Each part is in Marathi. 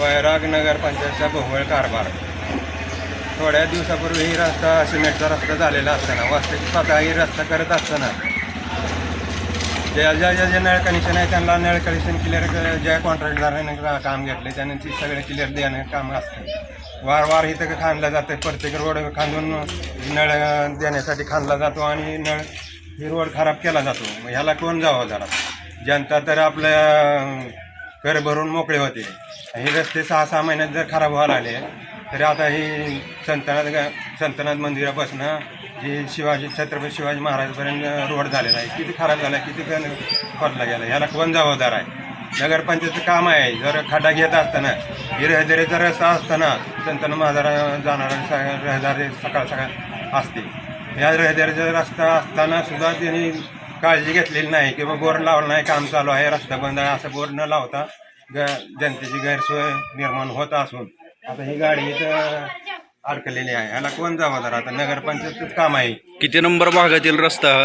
वैराग नगर पंचायतचा भोंगळ कारभार. थोड्या दिवसापूर्वी ही रस्ता सिमेंटचा रस्ता झालेला असताना वास्तविक स्वतःही रस्ता करत असताना ज्या ज्या ज्या ज्या नळ कनेक्शन आहे त्यांना नळ कनेक्शन क्लिअर ज्या कॉन्ट्रॅक्टदाराने काम घेतले ती सगळे क्लिअर देणं काम असतं वार वार इथं खांदलं जातं प्रत्येक रोड खांदून नळ देण्यासाठी खांदला जातो आणि नळ ही रोड खराब केला जातो. मग ह्याला कोण जावं जरा जनता तर आपल्या कर भरून मोकळे होते. हे रस्ते सहा सहा महिन्यात जर खराब व्हायला आले तरी आता ही संतनाथ संतनाथ मंदिरापासून ही शिवाजी छत्रपती शिवाजी महाराजपर्यंत रोड झालेला आहे किती खराब झाला आहे किती कण खोदला गेला ह्याला कोण जबाबदार आहे नगरपंचायतचं काम आहे. जर खड्डा घेत असताना ही रहदारीचा रस्ता असताना संतनाथ महाजारा जाणारा स- रहदारी सकाळ सकाळ असते. या रहदारीचा रस्ता असताना सुद्धा त्यांनी काळजी घेतलेली नाही किंवा बोर्ड लावला नाही काम चालू आहे रस्ता बंद आहे असं बोर्ड न लावता ग जनतेची गैरसोय निर्माण होत असून. आता ही गाडी इथं अडकलेली आहे. ह्याला कोण जबाबदार? आता नगरपंचायतच काम आहे. किती नंबर भागातील रस्ता? हा?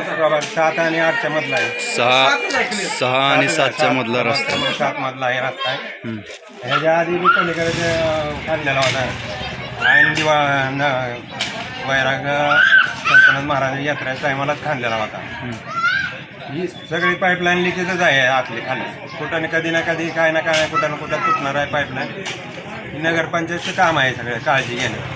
हे बाबा सात आणि आठच्या मधला आहे. सहा सहा आणि सातच्या मधला रस्ता. सात मधला आहे रस्ता आहे. हम्म. ह्याच्या आधी मी पलीकडे ते, काढलेला होता. ऐन दिवा न वैराग संतनाथ महाराज यात्रेच्या टायमालाच खांदलेला होता. ही सगळी पाईपलाईन लिकेजच आहे आतली खाली. कुठं ना कधी ना कधी काय ना काय कुठं ना कुठं तुटणार आहे पाईपलाईन नगरपंचायतचं काम आहे सगळं काळजी घेणं.